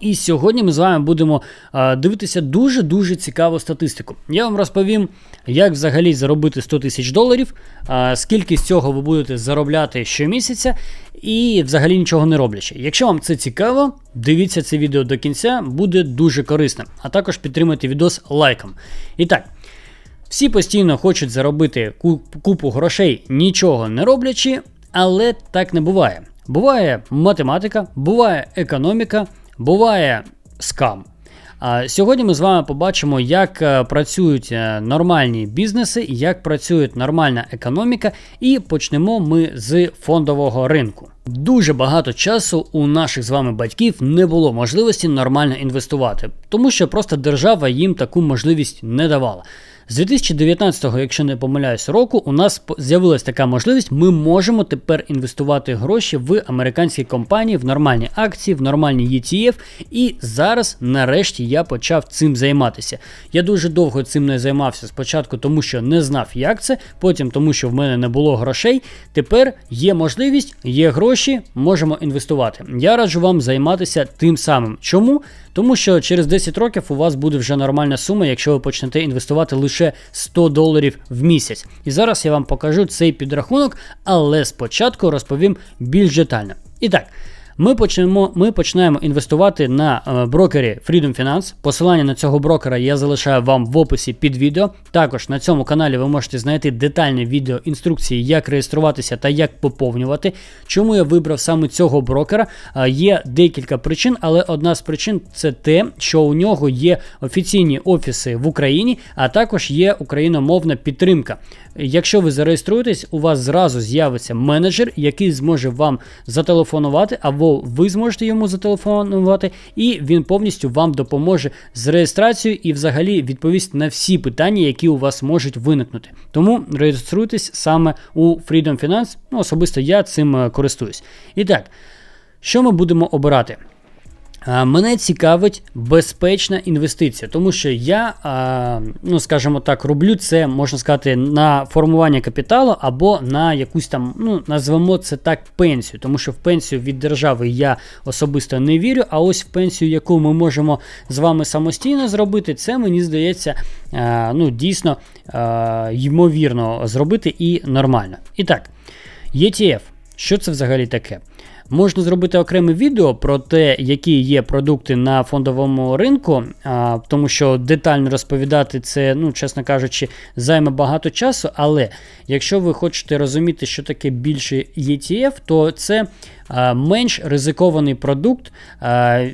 І сьогодні ми з вами будемо дивитися дуже-дуже цікаву статистику. Я вам розповім, як взагалі заробити 100 тисяч доларів, скільки з цього ви будете заробляти щомісяця, і взагалі нічого не роблячи. Якщо вам це цікаво, дивіться це відео до кінця, буде дуже корисним. А також підтримайте відос лайком. І так. Всі постійно хочуть заробити купу грошей, нічого не роблячи, але так не буває. Буває математика, буває економіка, буває скам. Сьогодні ми з вами побачимо, як е, працюють е, нормальні бізнеси, як працює нормальна економіка, і почнемо ми з фондового ринку. Дуже багато часу у наших з вами батьків не було можливості нормально інвестувати, тому що просто держава їм таку можливість не давала. З 2019-го, якщо не помиляюсь, року, у нас з'явилась така можливість. Ми можемо тепер інвестувати гроші в американські компанії, в нормальні акції, в нормальні ETF. І зараз, нарешті, я почав цим займатися. Я дуже довго цим не займався спочатку, тому що не знав, як це. Потім, тому що в мене не було грошей. Тепер є можливість, є гроші, можемо інвестувати. Я раджу вам займатися тим самим. Чому? Тому що через 10 років у вас буде вже нормальна сума, якщо ви почнете інвестувати лише 100 доларів в місяць. І зараз я вам покажу цей підрахунок, але спочатку розповім більш детально. І так. Ми почнемо, ми починаємо інвестувати на е, брокері Freedom Finance. Посилання на цього брокера я залишаю вам в описі під відео. Також на цьому каналі ви можете знайти детальне відео інструкції, як реєструватися та як поповнювати. Чому я вибрав саме цього брокера? Е, Є декілька причин, але одна з причин це те, що у нього є офіційні офіси в Україні, а також є україномовна підтримка. Якщо ви зареєструєтесь, у вас зразу з'явиться менеджер, який зможе вам зателефонувати, або ви зможете йому зателефонувати, і він повністю вам допоможе з реєстрацією і взагалі відповість на всі питання, які у вас можуть виникнути. Тому реєструйтесь саме у Freedom Finance. Ну, особисто я цим е, користуюсь. І так, що ми будемо обирати? Мене цікавить безпечна інвестиція, тому що я, ну скажімо так, роблю це, можна сказати, на формування капіталу або на якусь там, ну назвемо це так, пенсію. Тому що в пенсію від держави я особисто не вірю. А ось в пенсію, яку ми можемо з вами самостійно зробити, це мені здається, ну дійсно ймовірно зробити і нормально. І так, ETF. Що це взагалі таке? Можна зробити окреме відео про те, які є продукти на фондовому ринку, а, тому що детально розповідати це, ну, чесно кажучи, займе багато часу. Але якщо ви хочете розуміти, що таке більше ETF, то це а, менш ризикований продукт. А,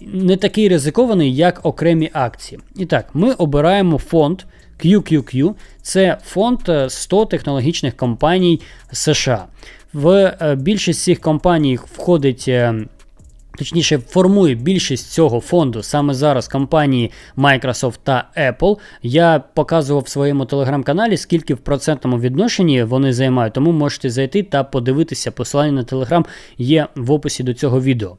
не такий ризикований, як окремі акції. І так, ми обираємо фонд QQQ. Це фонд е, 100 технологічних компаній США. В е, більшість цих компаній входить. е, Точніше, формує більшість цього фонду саме зараз компанії Microsoft та Apple. Я показував в своєму телеграм-каналі, скільки в процентному відношенні вони займають, тому можете зайти та подивитися. Посилання на телеграм є в описі до цього відео.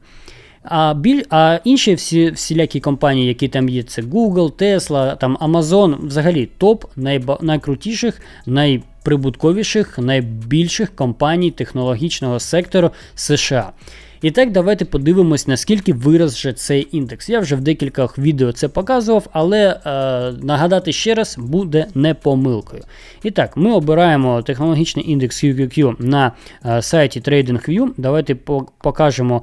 А біль, а інші всі всілякі компанії, які там є, це Google, Tesla, там Amazon, взагалі топ найба, найкрутіших, найприбутковіших, найбільших компаній технологічного сектору США. І так, давайте подивимось, наскільки виросте цей індекс. Я вже в декількох відео це показував, але е, нагадати ще раз буде не помилкою. І так, ми обираємо технологічний індекс QQQ на е, сайті TradingView. Давайте покажемо е,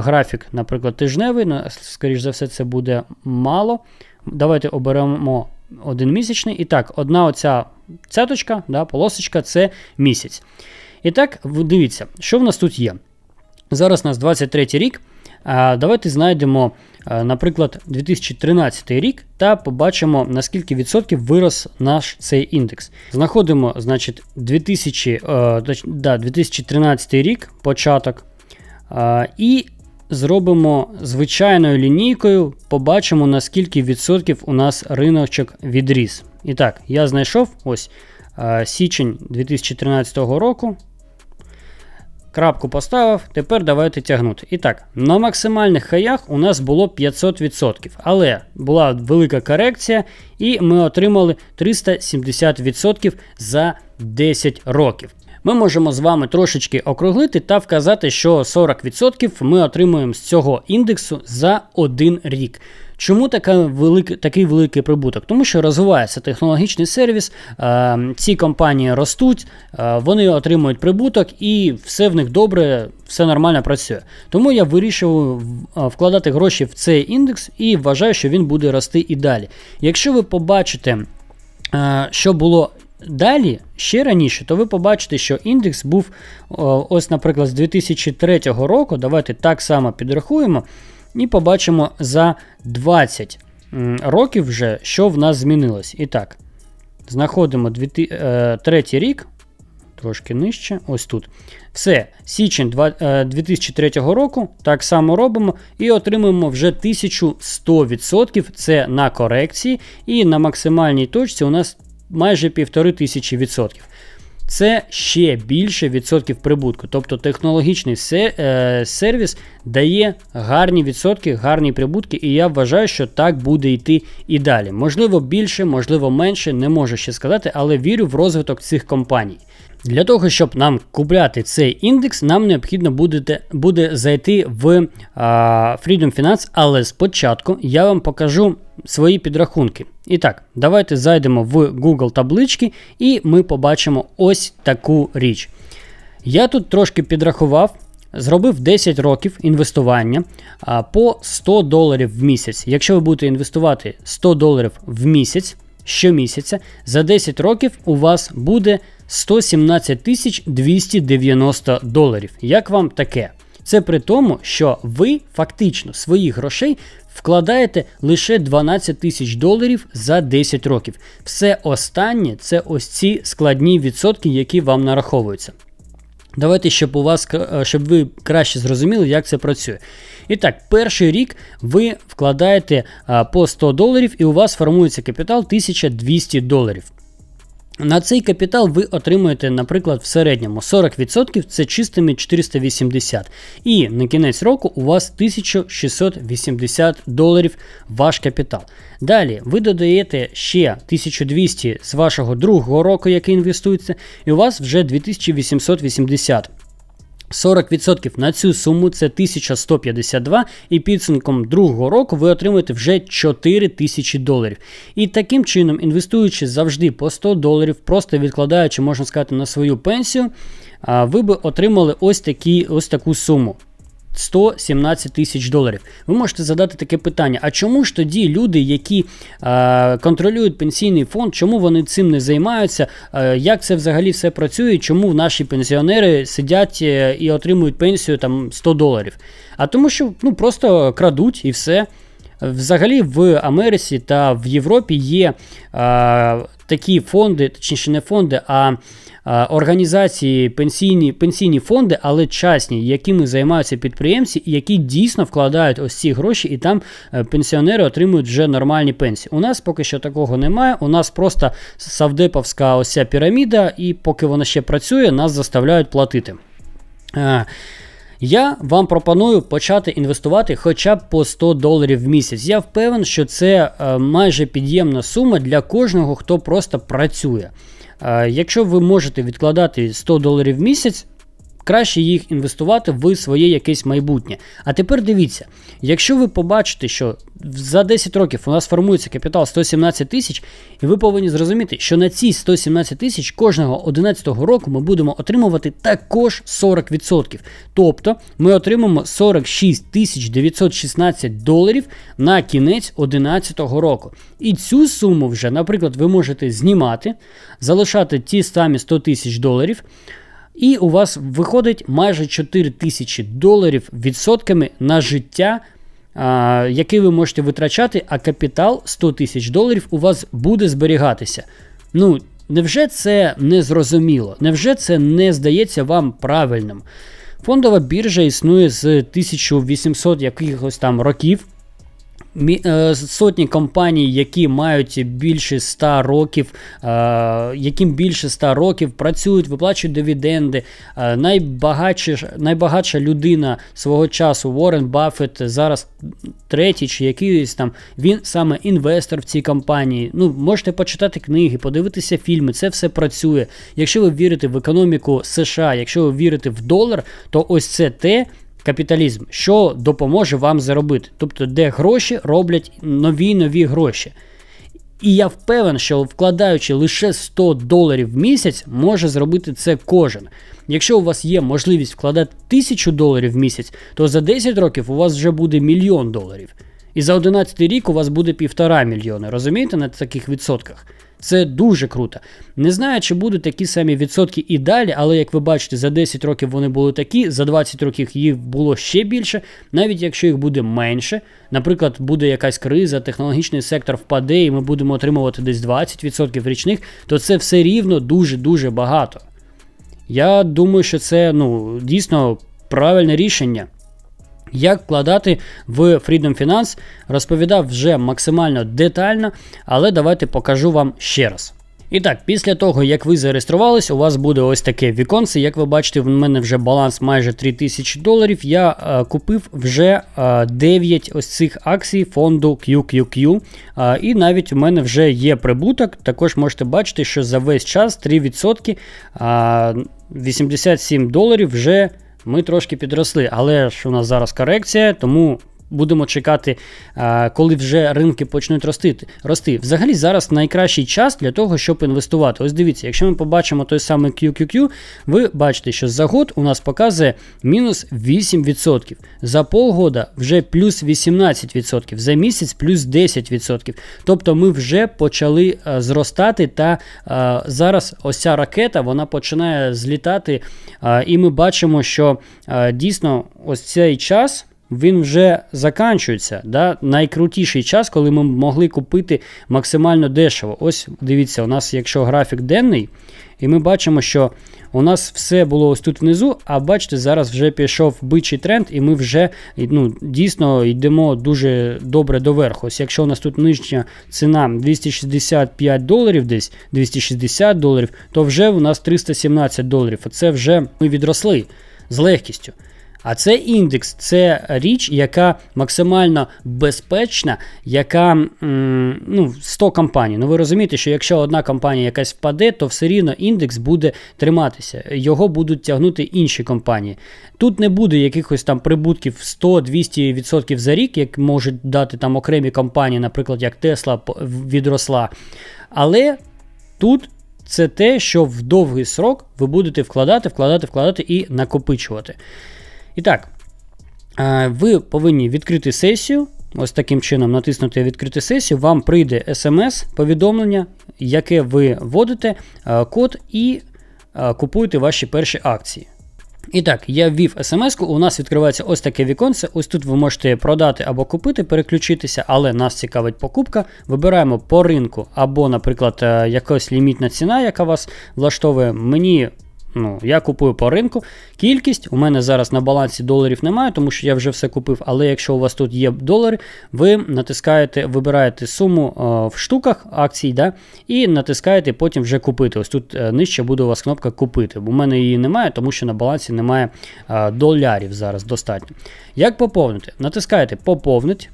графік, наприклад, тижневий. Ну, скоріш за все, це буде мало. Давайте оберемо один місячний. І так, одна оця цяточка, да, полосочка це місяць. І так, дивіться, що в нас тут є. Зараз у нас 23 рік. Давайте знайдемо, наприклад, 2013 рік та побачимо, наскільки відсотків вирос наш цей індекс. Знаходимо, значить, 2000, е, да, 2013 рік, початок. І зробимо звичайною лінійкою, побачимо, наскільки відсотків у нас риночок відріс. І так, я знайшов ось е, січень 2013 року. Крапку поставив, тепер давайте тягнути. І так, на максимальних хаях у нас було 500%, але була велика корекція, і ми отримали 370% за 10 років. ми можемо з вами трошечки округлити та вказати, що 40% ми отримуємо з цього індексу за один рік. Чому така велика, такий великий прибуток? Тому що розвивається технологічний сервіс, е, ці компанії ростуть, е, вони отримують прибуток і все в них добре, все нормально працює. Тому я вирішив е, вкладати гроші в цей індекс і вважаю, що він буде рости і далі. Якщо ви побачите, що було. Далі, ще раніше, то ви побачите, що індекс був, ось, наприклад, з 2003 року. Давайте так само підрахуємо. І побачимо за 20 років вже, що в нас змінилось. І так, знаходимо 2003 е, рік, трошки нижче, ось тут. Все, січень 2003 е, року, так само робимо і отримуємо вже 1100%. Це на корекції, і на максимальній точці у нас майже 1500%. Це ще більше відсотків прибутку. Тобто технологічний е, сервіс дає гарні відсотки, гарні прибутки, і я вважаю, що так буде йти і далі. Можливо, більше, можливо, менше, не можу ще сказати, але вірю в розвиток цих компаній. Для того, щоб нам купляти цей індекс, нам необхідно буде буде зайти в а, Freedom Finance, але спочатку я вам покажу свої підрахунки. І так, давайте зайдемо в Google таблички і ми побачимо ось таку річ. Я тут трошки підрахував. Зробив 10 років інвестування по 100 доларів в місяць. Якщо ви будете інвестувати 100 доларів в місяць щомісяця, за 10 років у вас буде 117 тисяч 290 доларів. Як вам таке? Це при тому, що ви фактично своїх грошей вкладаєте лише 12 тисяч доларів за 10 років. Все останнє це ось ці складні відсотки, які вам нараховуються. Давайте, щоб у вас е, щоб ви краще зрозуміли, як це працює. І так, перший рік ви вкладаєте по 100 доларів, і у вас формується капітал 1200 доларів. На цей капітал ви отримуєте, наприклад, в середньому 40% це чистими 480. І на кінець року у вас 1680 доларів ваш капітал. Далі ви додаєте ще 1200 з вашого другого року, який інвестується, і у вас вже 2880. 40% на цю суму це 1152, і підсумком другого року ви отримуєте вже 4000 доларів. І таким чином, інвестуючи завжди по 100 доларів, просто відкладаючи, можна сказати, на свою пенсію, ви би отримали ось, такі, ось таку суму. 117 тисяч доларів. Ви можете задати таке питання: а чому ж тоді люди, які е, контролюють пенсійний фонд, чому вони цим не займаються? Е, як це взагалі все працює? Чому наші пенсіонери сидять е, і отримують пенсію там 100 доларів? А тому, що ну просто крадуть і все. Взагалі в Америці та в Європі є е, такі фонди, точніше не фонди, а організації пенсійні пенсійні фонди, але частні, якими займаються підприємці, які дійсно вкладають ось ці гроші, і там е, пенсіонери отримують вже нормальні пенсії. У нас поки що такого немає. У нас просто савдеповська ось ця піраміда, і поки вона ще працює, нас заставляють платити. Е, я вам пропоную почати інвестувати хоча б по 100 доларів в місяць. Я впевнений, що це е, майже під'ємна сума для кожного, хто просто працює. Якщо ви можете відкладати 100 доларів в місяць, краще їх інвестувати в своє якесь майбутнє. А тепер дивіться, якщо ви побачите, що за 10 років у нас формується капітал 117 тисяч, і ви повинні зрозуміти, що на ці 117 тисяч кожного 11 року ми будемо отримувати також 40%. Тобто ми отримаємо 46 тисяч 916 доларів на кінець 11 року. І цю суму вже, наприклад, ви можете знімати, залишати ті самі 100 тисяч доларів. І у вас виходить майже 4 тисячі доларів відсотками на життя, а, який ви можете витрачати, а капітал 100 тисяч доларів у вас буде зберігатися. Ну, невже це не зрозуміло? Невже це не здається вам правильним? Фондова біржа існує з 1800 якихось там років. Е, Сотні компаній, які мають більше 100 років, е, яким більше 100 років працюють, виплачують дивіденди. Е, Найбагатша, найбагатша людина свого часу, Уоррен Баффет, зараз третій чи якийсь там, він саме інвестор в цій компанії. Ну, можете почитати книги, подивитися фільми, це все працює. Якщо ви вірите в економіку США, якщо ви вірите в долар, то ось це те, капіталізм, що допоможе вам заробити. Тобто, де гроші роблять нові нові гроші. І я впевнений, що вкладаючи лише 100 доларів в місяць, може зробити це кожен. Якщо у вас є можливість вкладати 1000 доларів в місяць, то за 10 років у вас вже буде мільйон доларів. І за 11 рік у вас буде півтора мільйони. Розумієте, на таких відсотках? Це дуже круто. Не знаю, чи будуть такі самі відсотки і далі, але як ви бачите, за 10 років вони були такі, за 20 років їх було ще більше, навіть якщо їх буде менше. Наприклад, буде якась криза, технологічний сектор впаде, і ми будемо отримувати десь 20% річних, то це все рівно дуже-дуже багато. Я думаю, що це ну, дійсно правильне рішення. Як вкладати в Freedom Finance, розповідав вже максимально детально, але давайте покажу вам ще раз. І так, після того, як ви зареєструвались, у вас буде ось таке віконце. Як ви бачите, в мене вже баланс майже 3000 доларів. Я е, купив вже е, 9 ось цих акцій фонду QQQ. Е, і навіть у мене вже є прибуток. Також можете бачити, що за весь час 3%, е, 87 доларів вже ми трошки підросли. Але ж у нас зараз корекція, тому будемо чекати, коли вже ринки почнуть рости. рости. Взагалі зараз найкращий час для того, щоб інвестувати. Ось дивіться, якщо ми побачимо той самий QQQ, ви бачите, що за год у нас показує мінус 8%. За полгода вже плюс 18%, за місяць плюс 10%. Тобто ми вже почали зростати, та зараз ось ця ракета вона починає злітати, і ми бачимо, що дійсно ось цей час він вже заканчується. Да? Найкрутіший час, коли ми могли купити максимально дешево. Ось дивіться, у нас, якщо графік денний, і ми бачимо, що у нас все було ось тут внизу, а бачите, зараз вже пішов бичий тренд, і ми вже ну, дійсно йдемо дуже добре доверху. Ось якщо у нас тут нижня ціна 265 доларів, десь 260 доларів, то вже у нас 317 доларів. Оце вже ми відросли з легкістю. А це індекс, це річ, яка максимально безпечна, яка ну, 100 компаній. Ну ви розумієте, що якщо одна компанія якась впаде, то все рівно індекс буде триматися, його будуть тягнути інші компанії. Тут не буде якихось там прибутків 100-200% за рік, як можуть дати там окремі компанії, наприклад, як Tesla відросла. Але тут. Це те, що в довгий срок ви будете вкладати, вкладати, вкладати і накопичувати. І так, ви повинні відкрити сесію. Ось таким чином натиснути відкрити сесію, вам прийде смс-повідомлення, яке ви вводите код і купуєте ваші перші акції. І так, я ввів смс-ку, у нас відкривається ось таке віконце. Ось тут ви можете продати або купити, переключитися, але нас цікавить покупка. Вибираємо по ринку, або, наприклад, якась лімітна ціна, яка вас влаштовує. Мені Ну, Я купую по ринку. Кількість у мене зараз на балансі доларів немає, тому що я вже все купив. Але якщо у вас тут є долари, ви натискаєте, вибираєте суму о, в штуках акцій, да, і натискаєте потім вже купити. Ось тут е, нижче буде у вас кнопка Купити. У мене її немає, тому що на балансі немає о, долярів зараз достатньо. Як поповнити? Натискаєте Поповнить.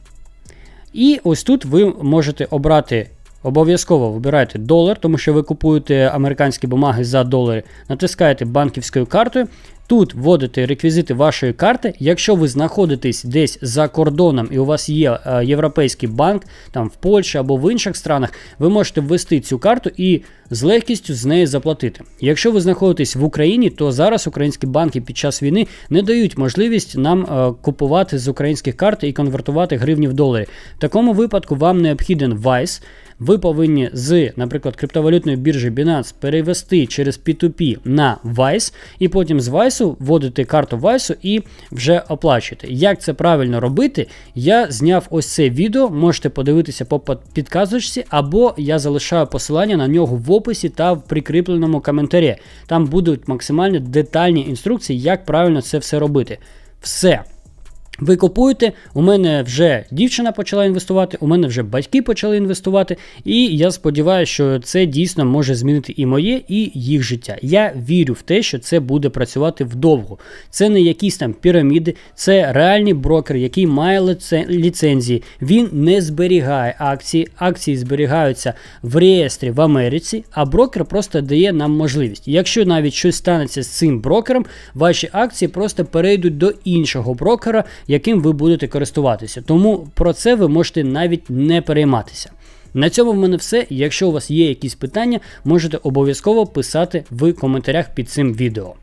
І ось тут ви можете обрати Обов'язково вибирайте долар, тому що ви купуєте американські бумаги за долари, натискаєте банківською картою. Тут вводите реквізити вашої карти. Якщо ви знаходитесь десь за кордоном і у вас є е, європейський банк, там в Польщі або в інших странах, ви можете ввести цю карту і з легкістю з неї заплатити. Якщо ви знаходитесь в Україні, то зараз українські банки під час війни не дають можливість нам е, купувати з українських карт і конвертувати гривні в доларі. В такому випадку вам необхіден Vice. Ви повинні з, наприклад, криптовалютної біржі Binance перевести через P2P на Vice, і потім з Vice вводити карту Вайсу і вже оплачувати. Як це правильно робити, я зняв ось це відео, можете подивитися по підказочці, або я залишаю посилання на нього в описі та в прикріпленому коментарі. Там будуть максимально детальні інструкції, як правильно це все робити. Все. Ви купуєте, у мене вже дівчина почала інвестувати, у мене вже батьки почали інвестувати, і я сподіваюся, що це дійсно може змінити і моє, і їх життя. Я вірю в те, що це буде працювати вдовго. Це не якісь там піраміди, це реальний брокер, який має ліцензії. Він не зберігає акції. Акції зберігаються в реєстрі в Америці, а брокер просто дає нам можливість. Якщо навіть щось станеться з цим брокером, ваші акції просто перейдуть до іншого брокера, яким ви будете користуватися. Тому про це ви можете навіть не перейматися. На цьому в мене все. Якщо у вас є якісь питання, можете обов'язково писати в коментарях під цим відео.